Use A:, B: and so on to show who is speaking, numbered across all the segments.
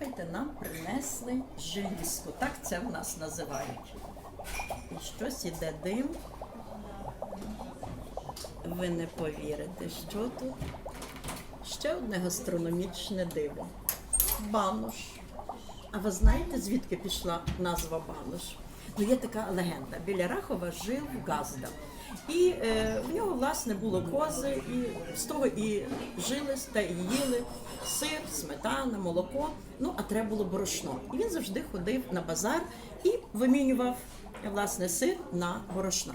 A: Слухайте, нам принесли желізку. Так це в нас називають. І щось іде дим. Ви не повірите, що тут? Ще одне гастрономічне диво. Банош. А ви знаєте, звідки пішла назва Банош? Ну, є така легенда. Біля Рахова жив Газда. І е, в нього, власне, було кози, і з того і жили, та і їли сир, сметана, молоко. Ну, а треба було борошно. І він завжди ходив на базар і вимінював власне сир на борошно.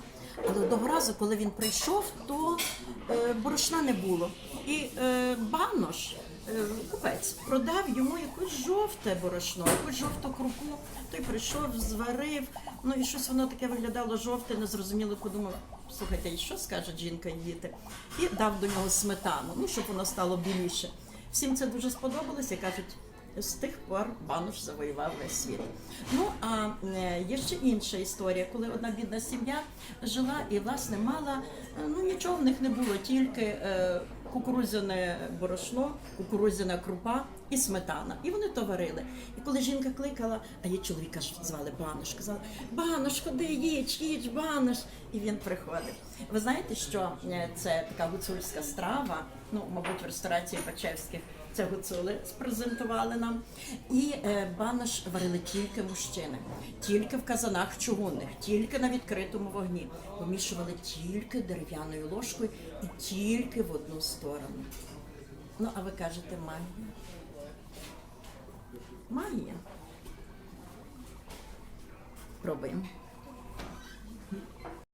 A: Але того разу, коли він прийшов, то е, борошна не було. І е, банош, купець, продав йому якусь жовте борошно, якусь жовту крупу. Той прийшов, зварив. Ну і щось воно таке виглядало жовте, незрозуміло, подумав. Слухайте, і що скаже жінка їти? І дав до нього сметану, ну щоб воно стало біліше. Всім це дуже сподобалося кажуть, з тих пор Бануш завоював весь світ. Ну а е, є ще інша історія, коли одна бідна сім'я жила і власне мала е, ну нічого в них не було, тільки е, кукурудзяне борошно, кукурудзяна крупа і сметана. І вони то варили. І коли жінка кликала, а її чоловіка ж звали Бануш, казала: Бануш, ходи, їдь, їдь, Бануш. І він приходив. Ви знаєте, що е, це така гуцульська страва, ну, мабуть, в ресторації Пачевських це гуцули спрезентували нам. І е, банош варили тільки мужчини, тільки в казанах чугунних, тільки на відкритому вогні. Помішували тільки дерев'яною ложкою і тільки в одну сторону. Ну, а ви кажете магія? Магія. Пробуємо.